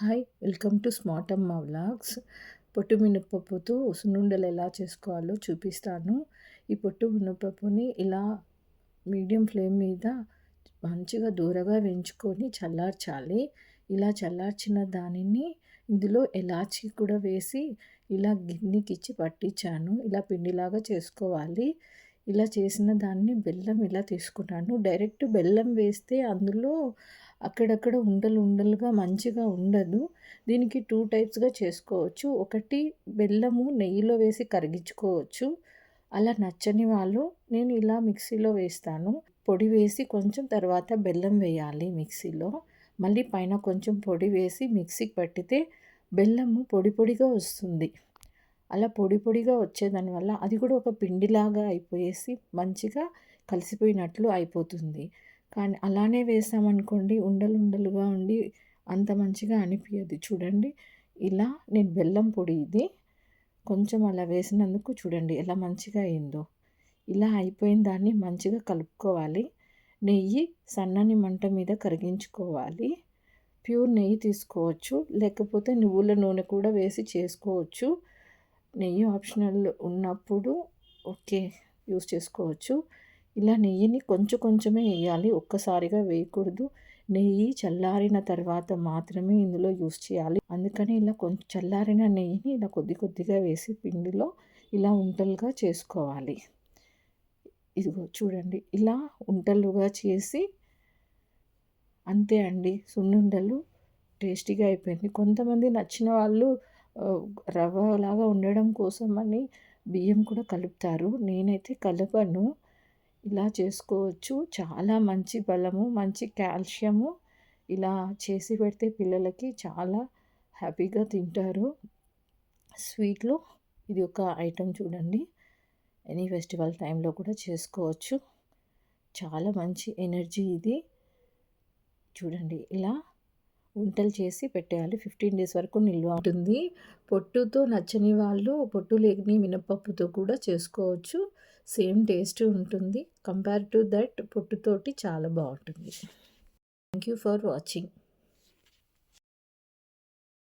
Hi welcome to smart Amma vlogs పొట్టు మినపప్పుతో సున్నుండలు ఎలా చేసుకోవాలో చూపిస్తాను. ఈ పొట్టు మినపప్పుని ఇలా మీడియం ఫ్లేమ్ మీద మంచిగా దూరగా వేయించుకొని చల్లార్చాలి. ఇలా చల్లార్చిన దానిని ఇందులో ఎలాచి కూడా వేసి ఇలా గిన్నెకిచ్చి పట్టించాను. ఇలా పిండిలాగా చేసుకోవాలి. ఇలా చేసిన దాన్ని బెల్లం ఇలా తీసుకున్నాను. డైరెక్ట్ బెల్లం వేస్తే అందులో అక్కడక్కడ ఉండలు ఉండలుగా మంచిగా ఉండదు. దీనికి టూ టైప్స్గా చేసుకోవచ్చు. ఒకటి బెల్లము నెయ్యిలో వేసి కరిగించుకోవచ్చు. అలా నచ్చని వాళ్ళు నేను ఇలా మిక్సీలో వేస్తాను. పొడి వేసి కొంచెం తర్వాత బెల్లం వేయాలి మిక్సీలో. మళ్ళీ పైన కొంచెం పొడి వేసి మిక్సీకి పట్టితే బెల్లము పొడి పొడిగా వస్తుంది. అలా పొడి పొడిగా వచ్చేదానివల్ల అది కూడా ఒక పిండిలాగా అయిపోయేసి మంచిగా కలిసిపోయినట్లు అయిపోతుంది. కానీ అలానే వేసామనుకోండి ఉండలు ఉండలుగా ఉండి అంత మంచిగా అనిపించదు చూడండి ఇలా నేను బెల్లం పొడి ఇది కొంచెం అలా వేసినందుకు చూడండి ఎలా మంచిగా అయిందో. ఇలా అయిపోయిన దాన్ని మంచిగా కలుపుకోవాలి. నెయ్యి సన్నని మంట మీద కరిగించుకోవాలి. ప్యూర్ నెయ్యి తీసుకోవచ్చు. లేకపోతే నువ్వుల నూనె కూడా వేసి చేసుకోవచ్చు. నెయ్యి ఆప్షనల్ ఉన్నప్పుడు ఓకే యూస్ చేసుకోవచ్చు. ఇలా నెయ్యిని కొంచెం కొంచెమే వేయాలి ఒక్కసారిగా వేయకూడదు. నెయ్యి చల్లారిన తర్వాత మాత్రమే ఇందులో యూస్ చేయాలి. అందుకని ఇలా కొంచెం చల్లారిన నెయ్యిని ఇలా కొద్ది కొద్దిగా వేసి పిండిలో ఇలా ఉంటలుగా చేసుకోవాలి. ఇదిగో చూడండి ఇలా ఉంటలుగా చేసి అంతే అండి సున్నుండలు టేస్టీగా అయిపోయింది. కొంతమంది నచ్చిన వాళ్ళు రవ్వలాగా ఉండడం కోసం అని బియ్యం కూడా కలుపుతారు. నేనైతే కలపను. ఇలా చేసుకోవచ్చు. చాలా మంచి బలము మంచి కాల్షియము ఇలా చేసి పెడితే పిల్లలకి చాలా హ్యాపీగా తింటారు. స్వీట్లో ఇది ఒక ఐటెం చూడండి. ఎనీ ఫెస్టివల్ టైంలో కూడా చేసుకోవచ్చు. చాలా మంచి ఎనర్జీ ఇది. చూడండి ఇలా వంటలు చేసి పెట్టేయాలి. ఫిఫ్టీన్ డేస్ వరకు నిల్వ ఉంటుంది. పొట్టుతో నచ్చని వాళ్ళు పొట్టు లేని మినపప్పుతో కూడా చేసుకోవచ్చు. సేమ్ టేస్ట్ ఉంటుంది. కంపేర్ టు దట్ పొట్టుతోటి చాలా బాగుంటుంది. Thank you for watching